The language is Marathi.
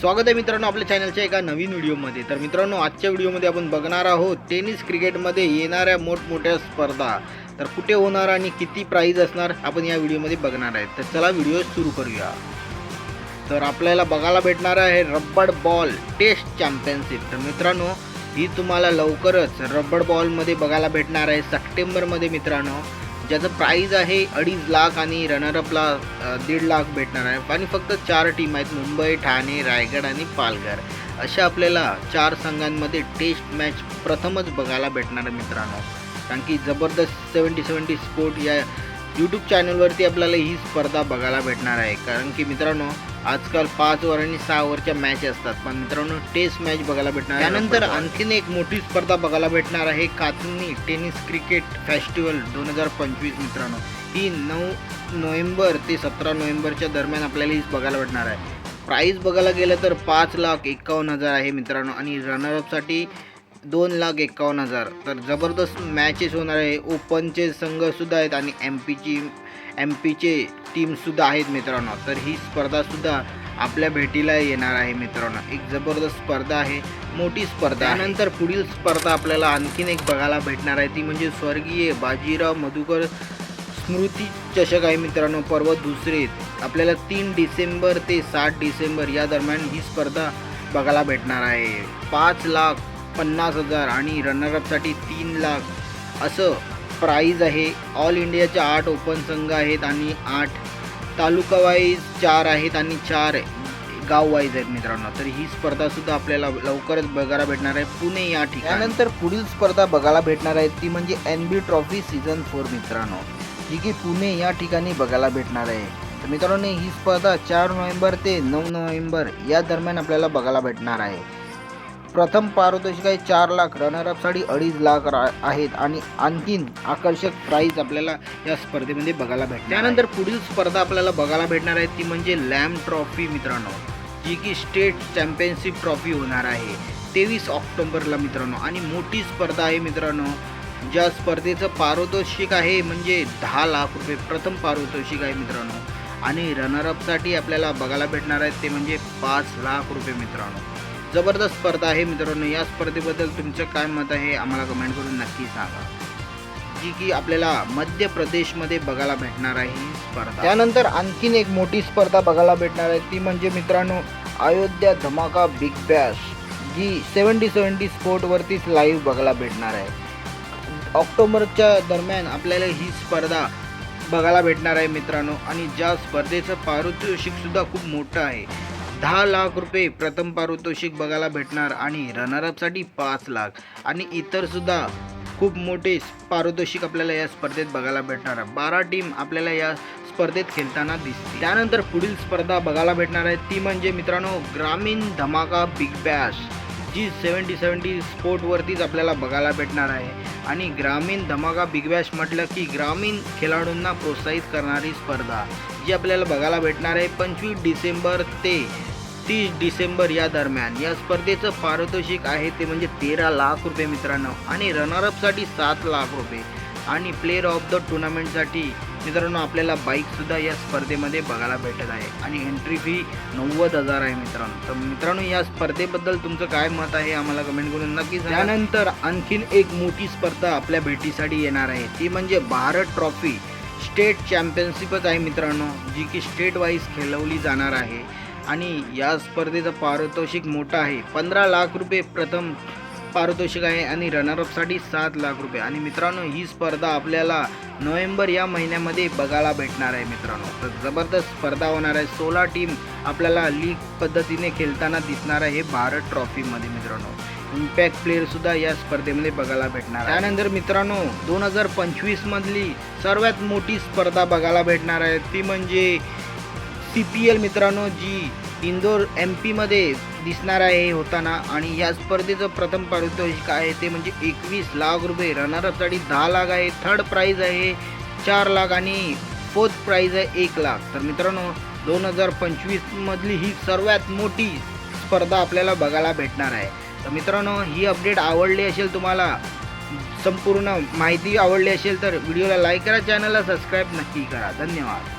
स्वागत आहे मित्रांनो आपल्या चॅनलच्या एका नवीन व्हिडिओमध्ये. तर मित्रांनो आजच्या व्हिडिओमध्ये आपण बघणार आहोत टेनिस क्रिकेटमध्ये येणाऱ्या मोठमोठ्या स्पर्धा. तर कुठे होणार आणि किती प्राईज असणार आपण या व्हिडिओमध्ये बघणार आहे. तर चला व्हिडिओ सुरू करूया. तर आपल्याला बघायला भेटणार आहे रब्बड बॉल टेस्ट चॅम्पियनशिप तर मित्रांनो ही तुम्हाला लवकरच रब्बड बॉलमध्ये बघायला भेटणार आहे सप्टेंबरमध्ये मित्रांनो. ज्याचं प्राईज आहे अडीच लाख आणि रनरअपला दीड लाख भेटणार आहे. आणि फक्त चार टीम आहेत मुंबई ठाणे रायगड आणि पालघर. अशा आपल्याला चार संघांमध्ये टेस्ट मॅच प्रथमच बघायला भेटणार आहे मित्रांनो. कारण की जबरदस्त सेवन्टी सेवन्टी स्पोर्ट या यूट्यूब चॅनलवरती आपल्याला ही स्पर्धा बघायला भेटणार आहे. कारण की मित्रांनो आजकाल पाच ओव्हर आणि सहा ओव्हरच्या मॅच असतात. पण मित्रांनो टेस्ट मॅच बघायला भेटणार त्यानंतर आणखीन एक मोठी स्पर्धा बघायला भेटणार आहे. कातनी टेनिस क्रिकेट फेस्टिवल दोन हजार पंचवीस मित्रांनो. ही नऊ नोव्हेंबर ते सतरा नोव्हेंबरच्या दरम्यान आपल्याला ही बघायला भेटणार आहे. प्राईज बघायला गेलं तर पाच लाख एकावन्न हजार आहे मित्रांनो. आणि रनरअपसाठी दोन लाख एकावन्न हजार. तर जबरदस्त मॅचेस होणार आहे. ओपनचे संघसुद्धा आहेत आणि एम पीची एम पीचे टीमसुद्धा आहेत मित्रांनो. तर ही स्पर्धासुद्धा आपल्या भेटीला येणार आहे मित्रांनो. एक जबरदस्त स्पर्धा आहे. मोठी स्पर्धा त्यानंतर पुढील स्पर्धा आपल्याला आणखीन एक बघायला भेटणार आहे. ती म्हणजे स्वर्गीय बाजीराव मधुकर स्मृती चषक आहे मित्रांनो. पर्व दुसरे. आपल्याला तीन डिसेंबर ते सात डिसेंबर या दरम्यान ही स्पर्धा बघायला भेटणार आहे. पाच लाख पन्नास हजार आणि रनरअपसाठी तीन लाख. असं प्राईज आहे. ऑल इंडियाच्या आठ ओपन संघ आहेत आणि आठ तालुका वाईज चार आहेत आणि चार गाव वाईज आहेत मित्रांनो. तर ही स्पर्धा सुद्धा आपल्याला लवकरच बघायला भेटणार आहे. पुणे या ठिकाणी. त्यानंतर पुढील स्पर्धा बघायला भेटणार आहे. ती म्हणजे N B trophy season four मित्रांनो. जी की पुणे या ठिकाणी बघायला भेटणार आहे. तर मित्रांनो ही स्पर्धा चार नोव्हेंबर ते नऊ नोव्हेंबर या दरम्यान आपल्याला बघायला भेटणार आहे. प्रथम पारितोषिक आहे चार लाख. रनरअपसाठी अडीच लाख रा- आहेत. आणि आणखीन आकर्षक प्राईज आपल्याला या स्पर्धेमध्ये बघायला भेटते त्यानंतर पुढील स्पर्धा आपल्याला बघायला भेटणार आहे. ती म्हणजे लॅम ट्रॉफी मित्रांनो. जी की स्टेट चॅम्पियनशिप ट्रॉफी होणार आहे. तेवीस ऑक्टोबरला मित्रांनो. आणि मोठी स्पर्धा आहे मित्रांनो. ज्या स्पर्धेचं पारितोषिक आहे म्हणजे दहा लाख रुपये. प्रथम पारितोषिक आहे मित्रांनो. आणि रनरअपसाठी आपल्याला बघायला भेटणार आहे ते म्हणजे पाच लाख रुपये मित्रांनो. जबरदस्त स्पर्धा आहे मित्रांनो. या स्पर्धेबद्दल तुमचं काय मत आहे आम्हाला कमेंट करून नक्की सांगा. जी की आपल्याला मध्य प्रदेशमध्ये बघायला भेटणार आहे ही स्पर्धा. त्यानंतर आणखीन एक मोठी स्पर्धा बघायला भेटणार आहे. ती म्हणजे मित्रांनो अयोध्या धमाका बिग बॅश. जी सेवन्टी सेवन्टी स्पोर्टवरतीच लाईव्ह बघायला भेटणार आहे. ऑक्टोबरच्या दरम्यान आपल्याला ही स्पर्धा बघायला भेटणार आहे मित्रांनो. आणि ज्या स्पर्धेचं पारितोषिकसुद्धा खूप मोठं आहे. दहा लाख रुपये प्रथम पारितोषिक बघायला भेटणार आणि रनरअपसाठी पाच लाख. आणि इतरसुद्धा खूप मोठे पारितोषिक आपल्याला या स्पर्धेत बघायला भेटणार. बारा टीम आपल्याला या स्पर्धेत खेळताना दिसते त्यानंतर पुढील स्पर्धा बघायला भेटणार आहे. ती म्हणजे मित्रांनो ग्रामीण धमाका big bash G seventy seventy स्पोर्टवरतीच आपल्याला बघायला भेटणार आहे. आणि ग्रामीण धमाका बिग बॅश म्हटलं की ग्रामीण खेळाडूंना प्रोत्साहित करणारी स्पर्धा जी आपल्याला बघायला भेटणार आहे पंचवीस डिसेंबर ते तीस डिसेंबर या दरम्यान. या स्पर्धेचं पारितोषिक आहे ते म्हणजे तेरा लाख रुपये मित्रांनो. आणि रनरअपसाठी सात लाख रुपये. आणि प्लेअर ऑफ द टुर्नामेंटसाठी मित्रांनो आपल्याला बाईकसुद्धा या स्पर्धेमध्ये बघायला भेटत आहे. आणि एंट्री फी नव्वद हजार आहे मित्रांनो. तर मित्रांनो या स्पर्धेबद्दल तुमचं काय मत आहे आम्हाला कमेंट करून नक्की त्यानंतर आणखीन एक मोठी स्पर्धा आपल्या भेटीसाठी येणार आहे. ती म्हणजे भारत ट्रॉफी स्टेट चॅम्पियनशिपच आहे मित्रांनो जी की स्टेट वाईज खेळवली जाणार आहे. आणि या स्पर्धेचं पारितोषिक मोठं आहे. पंधरा लाख रुपये प्रथम पारितोषिक आहे आणि रनरअपसाठी सात लाख रुपये. आणि मित्रांनो ही स्पर्धा आपल्याला नोव्हेंबर या महिन्यामध्ये बघायला भेटणार आहे मित्रांनो. तर जबरदस्त स्पर्धा होणार आहे. सोळा टीम आपल्याला लीग पद्धतीने खेळताना दिसणार आहे भारत ट्रॉफीमध्ये मित्रांनो. इम्पॅक्ट प्लेअरसुद्धा या स्पर्धेमध्ये बघायला भेटणार आहे. त्यानंतर मित्रांनो दोन हजार पंचवीसमधली सर्वात मोठी स्पर्धा बघायला भेटणार आहे. ती म्हणजे सी पी एल मित्रांनो जी इंदोर एम पीमध्ये दिसणार आहे होताना आणि या स्पर्धेचं प्रथम पारितोषिक आहे ते म्हणजे एकवीस लाख रुपये. रनरअपसाठी दहा लाख आहे थर्ड प्राईज आहे चार लाख आणि फोर्थ प्राईज आहे एक लाख. तर मित्रांनो दोन हजार पंचवीसमधली ही सर्वात मोठी स्पर्धा आपल्याला बघायला भेटणार आहे. तर मित्रांनो ही अपडेट आवडली असेल तुम्हाला संपूर्ण माहिती आवडली असेल तर व्हिडिओला लाईक करा चॅनलला सबस्क्राईब नक्की करा. धन्यवाद.